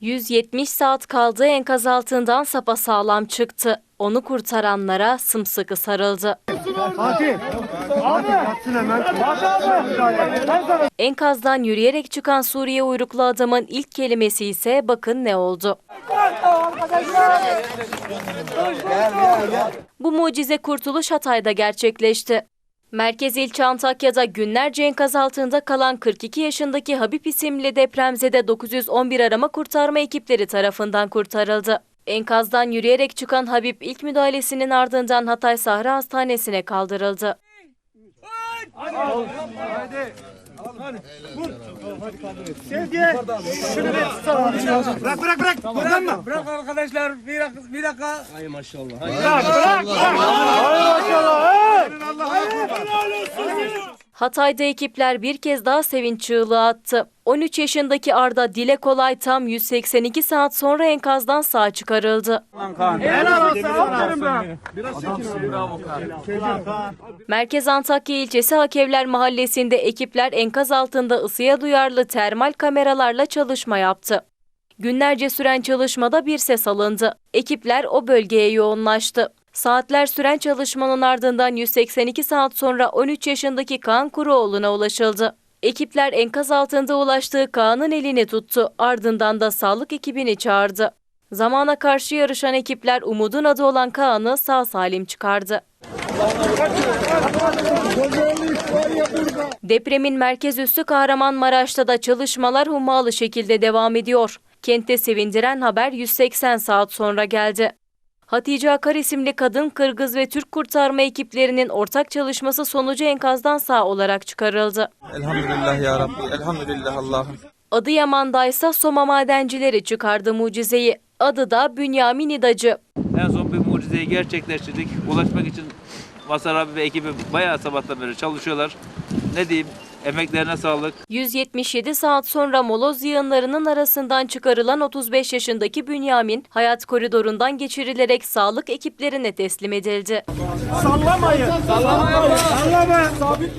170 saat kaldığı enkaz altından sapasağlam çıktı. Onu kurtaranlara sımsıkı sarıldı. Enkazdan yürüyerek çıkan Suriye uyruklu adamın ilk kelimesi ise bakın ne oldu. Bu mucize kurtuluş Hatay'da gerçekleşti. Merkez ilçe Antakya'da günlerce enkaz altında kalan 42 yaşındaki Habib isimli depremzede 911 arama kurtarma ekipleri tarafından kurtarıldı. Enkazdan yürüyerek çıkan Habib ilk müdahalesinin ardından Hatay Sahra Hastanesi'ne kaldırıldı. Sevgiye şunu bir tutalım. Bırak bırak bırak. Mı? Bırak arkadaşlar bir dakika. Bir dakika. Ay maşallah. Bırak bırak. Hay maşallah. Hatay'da ekipler bir kez daha sevinç çığlığı attı. 13 yaşındaki Arda Dile Kolay tam 182 saat sonra enkazdan sağ çıkarıldı. Merkez Antakya ilçesi Hakevler Mahallesi'nde ekipler enkaz altında ısıya duyarlı termal kameralarla çalışma yaptı. Günlerce süren çalışmada bir ses alındı. Ekipler o bölgeye yoğunlaştı. Saatler süren çalışmanın ardından 182 saat sonra 13 yaşındaki Kaan Kuruoğlu'na ulaşıldı. Ekipler enkaz altında ulaştığı Kaan'ın elini tuttu, ardından da sağlık ekibini çağırdı. Zamana karşı yarışan ekipler umudun adı olan Kaan'ı sağ salim çıkardı. Depremin merkez üssü Kahramanmaraş'ta da çalışmalar hummalı şekilde devam ediyor. Kente sevindiren haber 180 saat sonra geldi. Hatice Akar isimli kadın Kırgız ve Türk kurtarma ekiplerinin ortak çalışması sonucu enkazdan sağ olarak çıkarıldı. Elhamdülillah ya Rabbi. Elhamdülillah Allah'ım. Adıyaman'da ise Soma madencileri çıkardı mucizeyi. Adı da Bünyamin İdacı. En son bir mucizeyi gerçekleştirdik. Ulaşmak için Masar abi ve ekibi bayağı sabahtan beri çalışıyorlar. Ne diyeyim? Emeklerine sağlık. 177 saat sonra moloz yığınlarının arasından çıkarılan 35 yaşındaki Bünyamin, hayat koridorundan geçirilerek sağlık ekiplerine teslim edildi. Sallamayın. Sallamayın. Sallama. Sabit